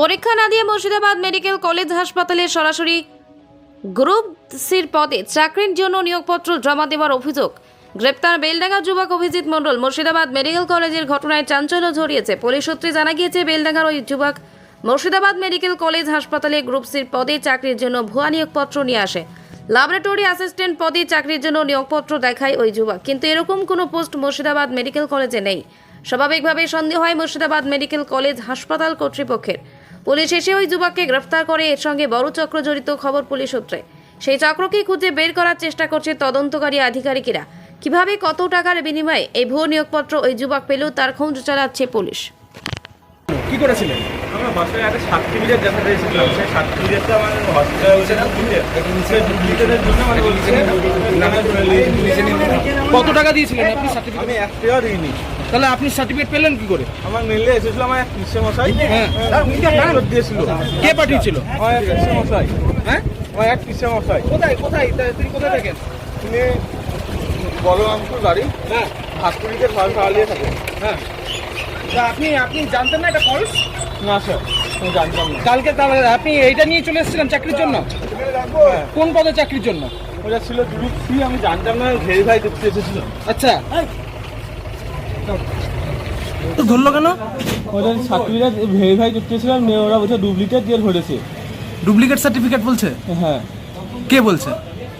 পরীক্ষা না দিয়ে মুর্শিদাবাদ মেডিকেল কলেজ হাসপাতালে সরাসরি গ্রুপ সির পদে চাকরির জন্য নিয়োগপত্র জমা দেওয়ার অভিযোগ। গ্রেপ্তার বেলডাঙ্গা যুবক অভিজিৎ মণ্ডল মুর্শিদাবাদ মেডিকেল কলেজের ঘটনায় চাঞ্চল্য ঝরিয়েছে পুলিশ সূত্রে জানা গিয়েছে, বেলডাঙ্গার ওই যুবক মুর্শিদাবাদ মেডিকেল কলেজ হাসপাতালে গ্রুপ সির পদে চাকরির জন্য ভুয়া নিয়োগপত্র নিয়ে আসে। ল্যাবরেটরি অ্যাসিস্ট্যান্ট পদে চাকরির জন্য নিয়োগপত্র দেখায় ওই যুবক, কিন্তু এরকম কোনো পোস্ট মুর্শিদাবাদ মেডিকেল কলেজে নেই। স্বাভাবিকভাবে সন্দেহ হয় মুর্শিদাবাদ মেডিকেল কলেজ হাসপাতাল কর্তৃপক্ষের। পুলিশ এসে ওই যুবককে গ্রেফতার করে, এর সঙ্গে বড় চক্র জড়িত খবর পুলিশ সূত্রে। সেই চক্রকে খুঁজে বের করার চেষ্টা করছে তদন্তকারী আধিকারিকেরা। কীভাবে কত টাকার বিনিময়ে এই ভুয়ো নিয়োগপত্র ওই যুবক পেলেও তার খোঁজ চালাচ্ছে পুলিশ। কি করেছিলেন? আমরা হসপিটালে একটা দেখাতে এসেছিলাম সেই আমার হসপিটালে মানে কত টাকা দিয়েছিলেন আপনি সার্টিফিকেট আমি এক টাকা দিইনি। তাহলে আপনি সার্টিফিকেট পেলেন কি করে? আমার মেলে এসেছিল আমার এক কৃষ্ণ মশাই হ্যাঁ। দিয়েছিল। কে পাঠিয়েছিল? আমার এক কৃষ্ণ মশাই হ্যাঁ? আমার এক কৃষ্ণ মশাই কোথায় কোথায়? তা- তিনি কোথায় থাকেন? তিনি বলরামপুর বাড়ি। হ্যাঁ। চালিয়ে থাকে। হ্যাঁ। আপনি আপনি জানতেন না এটা ফলস না স্যার জানতাম না। কালকে তাহলে আপনি এইটা নিয়ে চলে এসেছিলেন চাকরির জন্য? হ্যাঁ, কোন পদে চাকরির জন্য? ওটা ছিল গ্রুপ সি আমি জানতাম না ভেরিফাই করতে এসেছিল। আচ্ছা। তো ধরলো কেন? ওটা সার্টিফিকেট ভেরিফাই করতে এসেছিলাম ওরা বলছে ডুপ্লিকেট দিয়ে ধরেছে। ডুপ্লিকেট সার্টিফিকেট বলছে? হ্যাঁ। কে বলছে?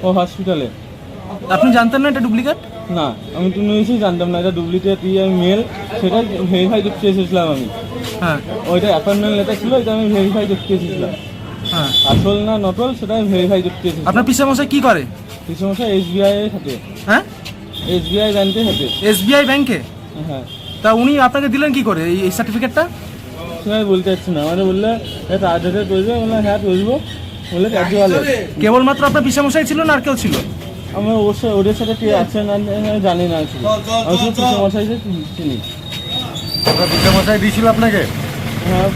ও হসপিটালে আপনি জানতেন না এটা ডুপ্লিকেট না আমি তো নিয়েছি জানতাম না এটা ডুপ্লিকেট ইয়ে মেল সেটা ভেরিফাই করতে এসেছিলাম আমি। হ্যাঁ। ওইটা অ্যাপয়েন্টমেন্ট লেটার ছিল এটা আমি ভেরিফাই করতে এসেছিলাম। হ্যাঁ। আসল না নকল সেটা আমি ভেরিফাই করতে এসেছিলাম। আপনার পিসা মশাই কি করে? কিছু সমস্যা এসবিআই এর সাথে। হ্যাঁ? এসবিআই ব্যাংকের সাথে। এসবিআই ব্যাংকে হ্যাঁ। তা উনি আপনাকে দিলেন কি করে এই- সার্টিফিকেটটা সেটা আমি বলতে চাচ্ছি না। আমাদের বললে এটা আধারে বললাম হ্যাঁ করব। বললে কেবলমাত্র আপনার পিসা মশাই ছিল না আর কেউ ছিল? আমার ওর সাথে ওদের সাথে কে আছে না আমি জানি না আসলে আমি শুধু কিছু মশাইকে চিনি। ওটা পিতা মশাই দিয়েছিল আপনাকে? হ্যাঁ